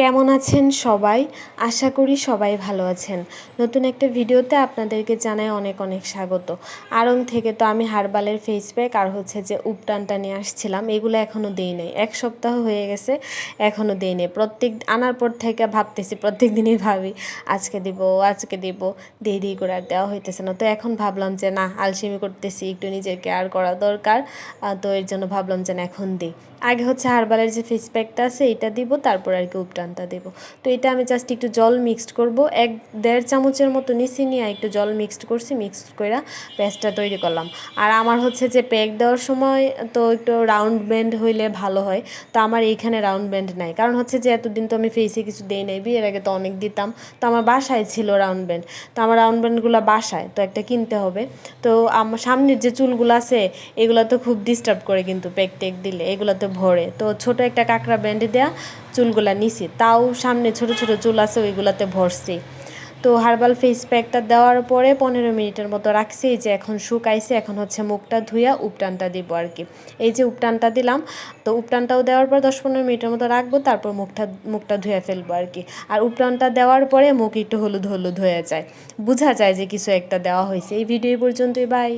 কেমন আছেন সবাই? আশা করি সবাই ভালো আছেন। নতুন একটা ভিডিওতে আপনাদেরকে জানাই অনেক অনেক স্বাগত। আড়ং থেকে তো আমি হারবালের ফেস প্যাক আর হচ্ছে যে উপটানটা নিয়ে আসছিলাম। এগুলো এখনও দিই নাই। এক সপ্তাহ হয়ে গেছে এখনও দিই নাই। প্রত্যেক আনার পর থেকে ভাবতেছি, প্রত্যেক দিনই ভাবি, আজকে দিব আজকে দিব দিয়ে দিয়ে করে আর দেওয়া হইতেছে না। তো এখন ভাবলাম যে না, আলসেমি করতেছি, একটু নিজের কেয়ার করা দরকার। তো এর জন্য ভাবলাম যে না, এখন দিই। আগে হচ্ছে হারবালের যে ফেস প্যাকটা আছে, এটা দিব, তারপর আর কি উপটানটা দেব। তো এটা আমি জাস্ট একটু জল মিক্সড করব। এক দেড় চামচের মতো নিচে নিয়ে একটু জল মিক্সড করছি মিক্সড করে পেস্টটা তৈরি করলাম। আর আমার হচ্ছে যে প্যাক দেওয়ার সময় তো একটু রাউন্ড ব্যান্ড হইলে ভালো হয়। তো আমার এইখানে রাউন্ড ব্যান্ড নাই। কারণ হচ্ছে যে এতদিন তো আমি ফেসে কিছু দেই নাই, বিয়ের আগে তো অনেক দিতাম। তো আমার বাসায় ছিল রাউন্ড ব্যান্ড তো আমার রাউন্ড ব্যান্ডগুলো বাসায়, তো একটা কিনতে হবে। তো আমার সামনের যে চুলগুলো আছে, এগুলো তো খুব ডিস্টার্ব করে কিন্তু প্যাক টেক দিলে এগুলো তো ভরে। তো ছোট একটা কাঁকড়া ব্যান্ডে দেওয়া চুলগুলা নিছি, তাও সামনে ছোট ছোট চুল আছে, ওইগুলাতে ভরছি। তো হার্বাল ফেস প্যাকটা দেওয়ার পরে পনেরো মিনিটের মতো রাখছি যে এখন শুকাইছে, এখন হচ্ছে মুখটা ধুইয়া উপটানটা দিব আর কি। এই যে উপটানটা দিলাম, তো উপটানটাও দেওয়ার পর দশ পনেরো মিনিটের মতো রাখব, তারপর মুখটা মুখটা ধুয়ে ফেলব আর কি। আর উপটানটা দেওয়ার পরে মুখ একটু হলুদ হলুদ হয়ে যায়। বোঝা যায় যে কিছু একটা দেওয়া হয়েছে। এই ভিডিও পর্যন্তই বাই